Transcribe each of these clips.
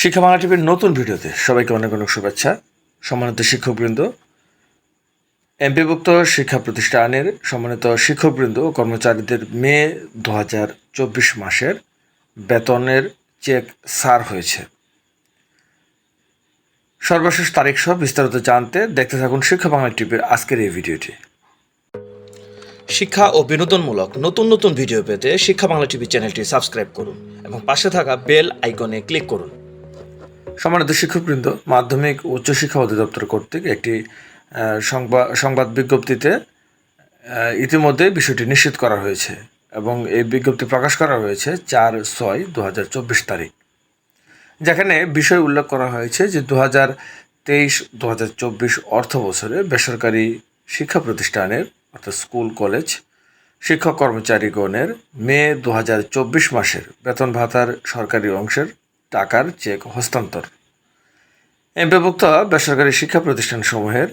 শিক্ষা বাংলা টিভির নতুন ভিডিওতে সবাইকে অনেক অনেক শুভেচ্ছা। সম্মানিত শিক্ষকবৃন্দ, এমপিভুক্ত শিক্ষা প্রতিষ্ঠানের সম্মানিত শিক্ষকবৃন্দ ও কর্মচারীদের মে দু হাজার চব্বিশ মাসের বেতনের চেক সার হয়েছে। সর্বশেষ তারিখ সহ বিস্তারিত জানতে দেখতে থাকুন শিক্ষা বাংলা টিভির আজকের এই ভিডিওটি। শিক্ষা ও বিনোদনমূলক নতুন নতুন ভিডিও পেতে শিক্ষা বাংলা টিভি চ্যানেলটি সাবস্ক্রাইব করুন এবং পাশে থাকা বেল আইকনে ক্লিক করুন। সম্মানিত শিক্ষকবৃন্দ, মাধ্যমিক উচ্চশিক্ষা অধিদপ্তর কর্তৃক একটি সংবাদ সংবাদ বিজ্ঞপ্তিতে ইতিমধ্যে বিষয়টি নিশ্চিত করা হয়েছে এবং এই বিজ্ঞপ্তি প্রকাশ করা হয়েছে চার ছয় দু চব্বিশ তারিখ। যেখানে বিষয় উল্লেখ করা হয়েছে যে দু হাজার তেইশ দু হাজার চব্বিশ অর্থ বছরে বেসরকারি শিক্ষা প্রতিষ্ঠানের, অর্থাৎ স্কুল, কলেজ, শিক্ষক কর্মচারীগণের মে দু হাজার চব্বিশ মাসের বেতন ভাতার সরকারি অংশের টাকার চেক হস্তান্তর। এমপিভুক্ত বেসরকারি শিক্ষা প্রতিষ্ঠানসমূহের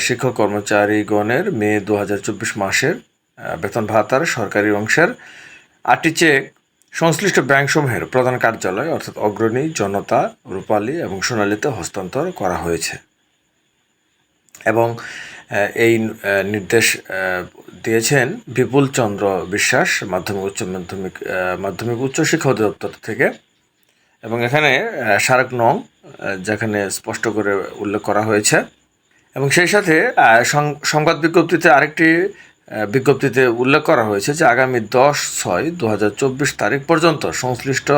শিক্ষক কর্মচারীগণের মে দু হাজার চব্বিশ মাসের বেতন ভাতার সরকারি অংশের আটটি চেক সংশ্লিষ্ট ব্যাংকসমূহের প্রধান কার্যালয় অর্থাৎ অগ্রণী জনতা রূপালী এবং সোনালীতে হস্তান্তর করা হয়েছে। এবং এই নির্দেশ দিয়েছেন বিপুল চন্দ্র বিশ্বাস মাধ্যমিক উচ্চ মাধ্যমিক মাধ্যমিক উচ্চ শিক্ষা অধিদপ্তর থেকে। এবং এখানে আহ, স্মারক নং যেখানে স্পষ্ট করে উল্লেখ করা হয়েছে। এবং সেই সাথে সংবাদ বিজ্ঞপ্তিতে আরেকটি বিজ্ঞপ্তিতে উল্লেখ করা হয়েছে যে আগামী দশ ছয় দু তারিখ পর্যন্ত সংশ্লিষ্ট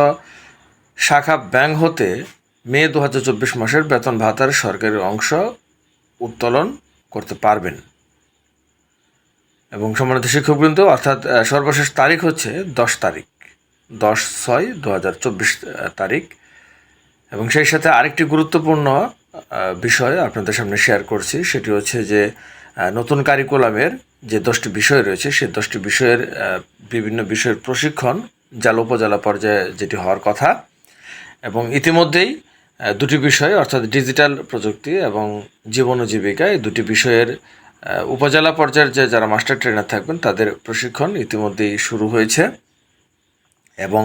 শাখা ব্যাংক হতে মে দু মাসের বেতন ভাতার সরকারি অংশ উত্তোলন করতে পারবেন। এবং সম্মানিত শিক্ষকবৃন্দ, অর্থাৎ সর্বশেষ তারিখ হচ্ছে দশ তারিখ। দশ ছয় দু তারিখ। এবং সেই সাথে আরেকটি গুরুত্বপূর্ণ বিষয় আপনাদের সামনে শেয়ার করছি, সেটি হচ্ছে যে নতুন কারিকুলামের যে দশটি বিষয় রয়েছে সেই দশটি বিষয়ের বিভিন্ন বিষয়ের প্রশিক্ষণ জেলা উপজেলা পর্যায়ে যেটি হওয়ার কথা এবং ইতিমধ্যেই দুটি বিষয়, অর্থাৎ ডিজিটাল প্রযুক্তি এবং জীবন ও জীবিকা, এই দুটি বিষয়ের উপজেলা পর্যায়ের যে যারা মাস্টার ট্রেনার থাকবেন, তাদের প্রশিক্ষণ ইতিমধ্যেই শুরু হয়েছে এবং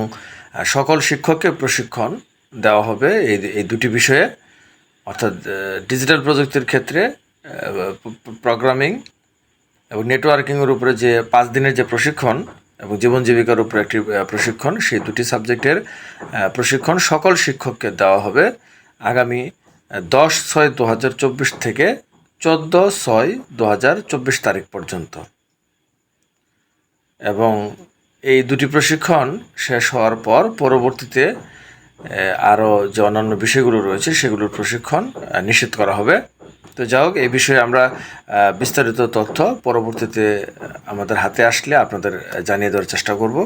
সকল শিক্ষককে প্রশিক্ষণ দেওয়া হবে এই এই দুটি বিষয়ে। অর্থাৎ ডিজিটাল প্রযুক্তির ক্ষেত্রে প্রোগ্রামিং এবং নেটওয়ার্কিংয়ের উপরে যে পাঁচ দিনের যে প্রশিক্ষণ এবং জীবন জীবিকার উপরে একটি প্রশিক্ষণ, সেই দুটি সাবজেক্টের প্রশিক্ষণ সকল শিক্ষককে দেওয়া হবে আগামী দশ ছয় দু হাজার চব্বিশ থেকে চোদ্দ ছয় দু হাজার চব্বিশ তারিখ পর্যন্ত। এবং এই দুটি প্রশিক্ষণ শেষ হওয়ার পর পরবর্তীতে আরও যে অন্যান্য বিষয়গুলো রয়েছে সেগুলোর প্রশিক্ষণ নিশ্চিত করা হবে। তো যাই হোক, এই বিষয়ে আমরা বিস্তারিত তথ্য পরবর্তীতে আমাদের হাতে আসলে আপনাদের জানিয়ে দেওয়ার চেষ্টা করব।